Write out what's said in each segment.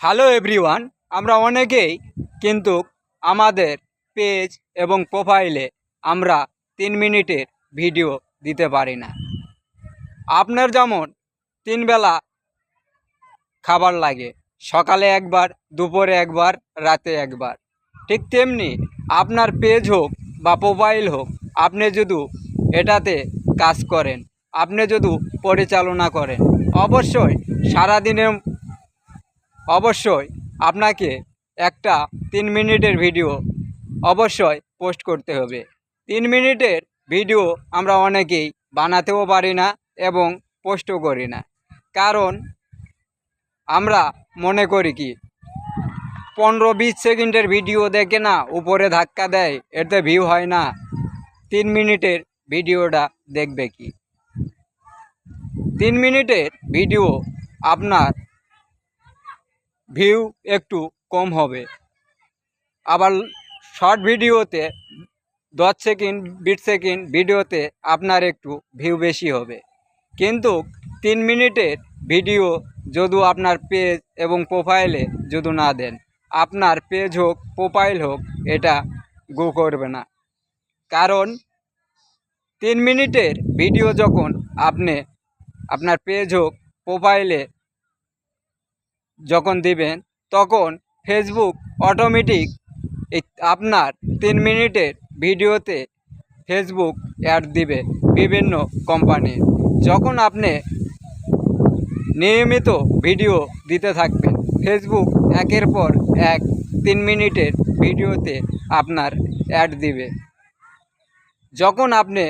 Hello everyone আমরা অনেকেই কিন্তু আমাদের পেজ এবং প্রোফাইলে আমরা তিন মিনিটের ভিডিও দিতে পারি না। আপনার যেমন তিন বেলা খাবার লাগে, সকালে একবার, দুপুরে একবার, রাতে একবার। ঠিক তেমনি আপনার পেজ হোক বা প্রোফাইল হোক, আপনি যদি এটাতে কাজ করেন, আপনি যদি পরিচালনা করেন, অবশ্যই সারাদিনের অবশ্যই আপনাকে একটা তিন মিনিটের ভিডিও অবশ্যই পোস্ট করতে হবে। তিন মিনিটের ভিডিও আমরা অনেকেই বানাতেও পারি না এবং পোস্টও করি না। কারণ আমরা মনে করি কি, পনেরো বিশ সেকেন্ডের ভিডিও দেখে না উপরে ধাক্কা দেয়, এতে ভিউ হয় না। তিন মিনিটের ভিডিওটা দেখবে কি? তিন মিনিটের ভিডিও আপনার ভিউ একটু কম হবে। আবার শর্ট ভিডিওতে দশ সেকেন্ড বিশ সেকেন্ড ভিডিওতে আপনার একটু ভিউ বেশি হবে। কিন্তু তিন মিনিটের ভিডিও যদি আপনার পেজ এবং প্রোফাইলে যদি না দেন, আপনার পেজ হোক প্রোফাইল হোক, এটা গো করবে না। কারণ তিন মিনিটের ভিডিও যখন আপনি আপনার পেজ হোক প্রোফাইলে যখন দিবেন, তখন ফেসবুক অটোমেটিক আপনার তিন মিনিটের ভিডিওতে ফেসবুক অ্যাড দিবে বিভিন্ন কোম্পানির যখন আপনি নিয়মিত ভিডিও দিতে থাকবেন ফেসবুক একের পর এক তিন মিনিটের ভিডিওতে আপনার অ্যাড দিবে। যখন আপনি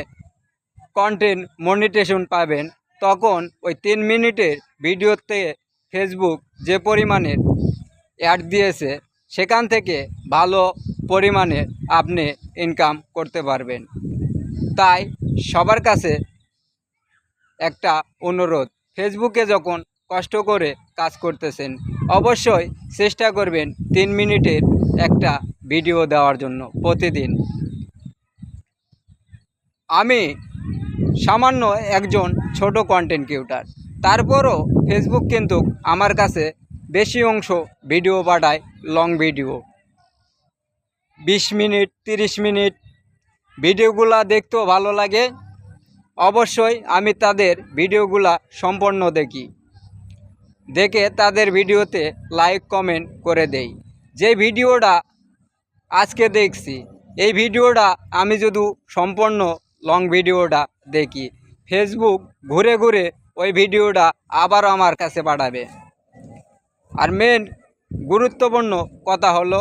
কন্টেন্ট মনিটেশন পাবেন, তখন ওই তিন মিনিটের ভিডিওতে ফেসবুক যে পরিমাণের অ্যাড দিয়েছে, সেখান থেকে ভালো পরিমাণে আপনি ইনকাম করতে পারবেন। তাই সবার কাছে একটা অনুরোধ ফেসবুকে যখন কষ্ট করে কাজ করতেছেন, অবশ্যই চেষ্টা করবেন তিন মিনিটের একটা ভিডিও দেওয়ার জন্য প্রতিদিন। আমি সামান্য একজন ছোট কন্টেন্ট ক্রিয়েটার তারপরও ফেসবুক কিন্তু আমার কাছে বেশি অংশ ভিডিও পাঠায় লং ভিডিও বিশ মিনিট, তিরিশ মিনিট ভিডিওগুলা দেখতেও ভালো লাগে। অবশ্যই আমি তাদের ভিডিওগুলা সম্পূর্ণ দেখি। দেখে তাদের ভিডিওতে লাইক কমেন্ট করে দেই। যে ভিডিওটা আজকে দেখছি, এই ভিডিওটা আমি যদি সম্পূর্ণ লং ভিডিওটা দেখি ফেসবুক ঘুরে ঘুরে ওই ভিডিওটা আবার আমার কাছে পাঠাবে। আর মেন গুরুত্বপূর্ণ কথা হলো,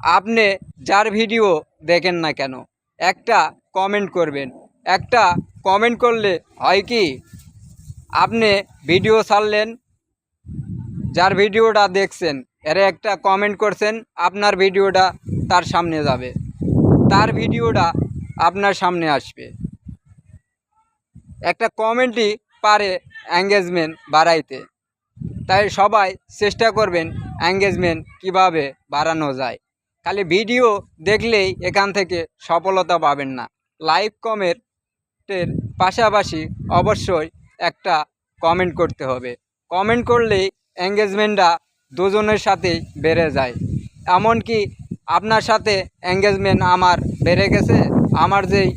আপনি যার ভিডিও দেখেন না কেন, একটা কমেন্ট করবেন। একটা কমেন্ট করলে হয় কি, আপনি ভিডিও ছাড়লেন, যার ভিডিওটা দেখছেন, এর একটা কমেন্ট করছেন, আপনার ভিডিওটা তার সামনে যাবে। তার ভিডিওটা আপনার সামনে আসবে। একটা কমেন্টই পারে অ্যাঙ্গেজমেন্ট বাড়াইতে। তাই সবাই চেষ্টা করবেন অ্যাঙ্গেজমেন্ট কীভাবে বাড়ানো যায়। খালি ভিডিও দেখলেই এখান থেকে সফলতা পাবেন না। লাইভ কমেন্টের পাশাপাশি অবশ্যই একটা কমেন্ট করতে হবে। কমেন্ট করলেই এঙ্গেজমেন্টটা দুজনের সাথেই বেড়ে যায়। এমনকি আপনার সাথে এঙ্গেজমেন্ট আমার বেড়ে গেছে, আমার যেই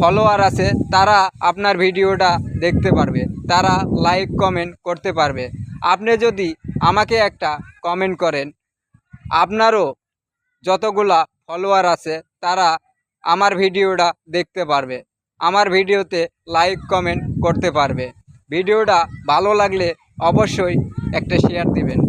ফলোয়ার আছে, তারা আপনার ভিডিওটা দেখতে পারবে, তারা লাইক কমেন্ট করতে পারবে। আপনি যদি আমাকে একটা কমেন্ট করেন, আপনারও যতগুলা ফলোয়ার আছে, তারা আমার ভিডিওটা দেখতে পারবে, আমার ভিডিওতে লাইক কমেন্ট করতে পারবে। ভিডিওটা ভালো লাগলে অবশ্যই একটা শেয়ার দিবেন।